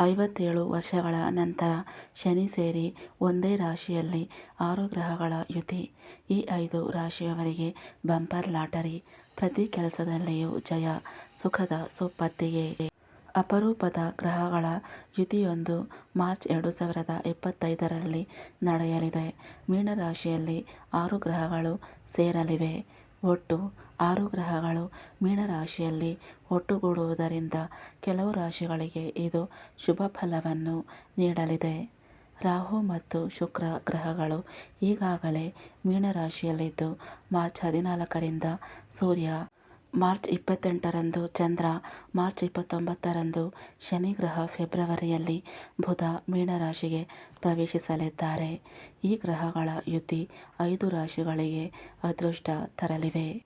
ಐವತ್ತೇಳು ವರ್ಷಗಳ ನಂತರ ಶನಿ ಸೇರಿ ಒಂದೇ ರಾಶಿಯಲ್ಲಿ ಆರು ಗ್ರಹಗಳ ಯುತಿ. ಈ ಐದು ರಾಶಿಯವರಿಗೆ ಬಂಪರ್ ಲಾಟರಿ, ಪ್ರತಿ ಕೆಲಸದಲ್ಲಿಯೂ ಜಯ, ಸುಖದ ಸುಪ್ಪತ್ತಿಗೆ ಅಪರೂಪದ ಗ್ರಹಗಳ ಯುತಿಯೊಂದು ಮಾರ್ಚ್ ಎರಡು ಸಾವಿರದ ಇಪ್ಪತ್ತೈದರಲ್ಲಿ ನಡೆಯಲಿದೆ. ಮೀನರಾಶಿಯಲ್ಲಿ ಆರು ಗ್ರಹಗಳು ಸೇರಲಿವೆ. ಒಟ್ಟು ಆರು ಗ್ರಹಗಳು ಮೀನರಾಶಿಯಲ್ಲಿ ಒಟ್ಟುಗೂಡುವುದರಿಂದ ಕೆಲವು ರಾಶಿಗಳಿಗೆ ಇದು ಶುಭ ಫಲವನ್ನು ನೀಡಲಿದೆ. ರಾಹು ಮತ್ತು ಶುಕ್ರ ಗ್ರಹಗಳು ಈಗಾಗಲೇ ಮೀನರಾಶಿಯಲ್ಲಿದ್ದು, ಮಾರ್ಚ್ ಹದಿನಾಲ್ಕರಿಂದ ಸೂರ್ಯ ಮಾರ್ಚ್ ಇಪ್ಪತ್ತೆಂಟರಂದು ಚಂದ್ರ, ಮಾರ್ಚ್ ಇಪ್ಪತ್ತೊಂಬತ್ತರಂದು ಶನಿ ಗ್ರಹ ಫೆಬ್ರವರಿಯಲ್ಲಿ ಬುಧ ಮೀನರಾಶಿಗೆ ಪ್ರವೇಶಿಸಲಿದ್ದಾರೆ. ಈ ಗ್ರಹಗಳ ಯುತಿ ಐದು ರಾಶಿಗಳಿಗೆ ಅದೃಷ್ಟ ತರಲಿವೆ.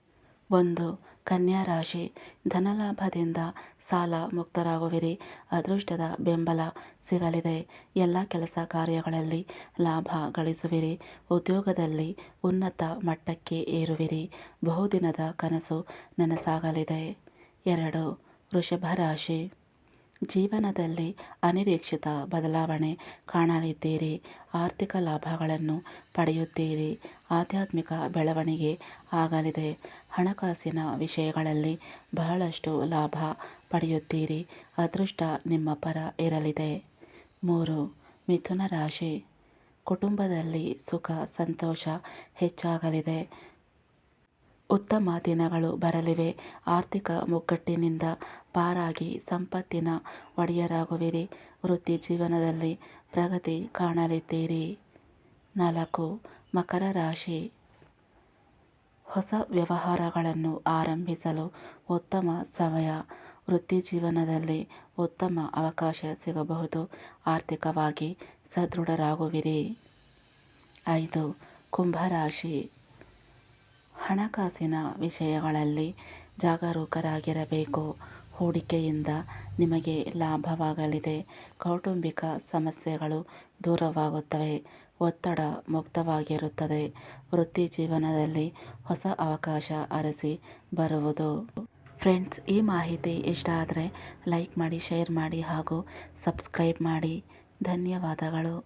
ಒಂದು ಕನ್ಯಾ ರಾಶಿ ಧನಲಾಭದಿಂದ ಸಾಲ ಮುಕ್ತರಾಗುವಿರಿ. ಅದೃಷ್ಟದ ಬೆಂಬಲ ಸಿಗಲಿದೆ. ಎಲ್ಲ ಕೆಲಸ ಕಾರ್ಯಗಳಲ್ಲಿ ಲಾಭ ಗಳಿಸುವಿರಿ. ಉದ್ಯೋಗದಲ್ಲಿ ಉನ್ನತ ಮಟ್ಟಕ್ಕೆ ಏರುವಿರಿ. ಬಹುದಿನದ ಕನಸು ನನಸಾಗಲಿದೆ. ಎರಡು ವೃಷಭ ರಾಶಿ ಜೀವನದಲ್ಲಿ ಅನಿರೀಕ್ಷಿತ ಬದಲಾವಣೆ ಕಾಣಲಿದ್ದೀರಿ. ಆರ್ಥಿಕ ಲಾಭಗಳನ್ನು ಪಡೆಯುತ್ತೀರಿ. ಆಧ್ಯಾತ್ಮಿಕ ಬೆಳವಣಿಗೆ ಆಗಲಿದೆ. ಹಣಕಾಸಿನ ವಿಷಯಗಳಲ್ಲಿ ಬಹಳಷ್ಟು ಲಾಭ ಪಡೆಯುತ್ತೀರಿ. ಅದೃಷ್ಟ ನಿಮ್ಮ ಪರ ಇರಲಿದೆ. ಮೂರು, ಮಿಥುನ ರಾಶಿ. ಕುಟುಂಬದಲ್ಲಿ ಸುಖ, ಸಂತೋಷ ಹೆಚ್ಚಾಗಲಿದೆ. ಉತ್ತಮ ದಿನಗಳು ಬರಲಿವೆ. ಆರ್ಥಿಕ ಮುಗ್ಗಟ್ಟಿನಿಂದ ಪಾರಾಗಿ ಸಂಪತ್ತಿನ ಒಡೆಯರಾಗುವಿರಿ. ವೃತ್ತಿ ಜೀವನದಲ್ಲಿ ಪ್ರಗತಿ ಕಾಣಲಿದ್ದೀರಿ. ನಾಲ್ಕು, ಮಕರ ರಾಶಿ. ಹೊಸ ವ್ಯವಹಾರಗಳನ್ನು ಆರಂಭಿಸಲು ಉತ್ತಮ ಸಮಯ. ವೃತ್ತಿ ಜೀವನದಲ್ಲಿ ಉತ್ತಮ ಅವಕಾಶ ಸಿಗಬಹುದು. ಆರ್ಥಿಕವಾಗಿ ಸದೃಢರಾಗುವಿರಿ. ಐದು ಕುಂಭರಾಶಿ ಹಣಕಾಸಿನ ವಿಷಯಗಳಲ್ಲಿ ಜಾಗರೂಕರಾಗಿರಬೇಕು. ಹೂಡಿಕೆಯಿಂದ ನಿಮಗೆ ಲಾಭವಾಗಲಿದೆ. ಕೌಟುಂಬಿಕ ಸಮಸ್ಯೆಗಳು ದೂರವಾಗುತ್ತವೆ. ಒತ್ತಡ ಮುಕ್ತವಾಗಿರುತ್ತದೆ. ವೃತ್ತಿ ಜೀವನದಲ್ಲಿ ಹೊಸ ಅವಕಾಶ ಅರಸಿ ಬರುವುದು. ಫ್ರೆಂಡ್ಸ್, ಈ ಮಾಹಿತಿ ಇಷ್ಟ ಆದರೆ ಲೈಕ್ ಮಾಡಿ, ಶೇರ್ ಮಾಡಿ ಹಾಗೂ ಸಬ್ಸ್ಕ್ರೈಬ್ ಮಾಡಿ. ಧನ್ಯವಾದಗಳು.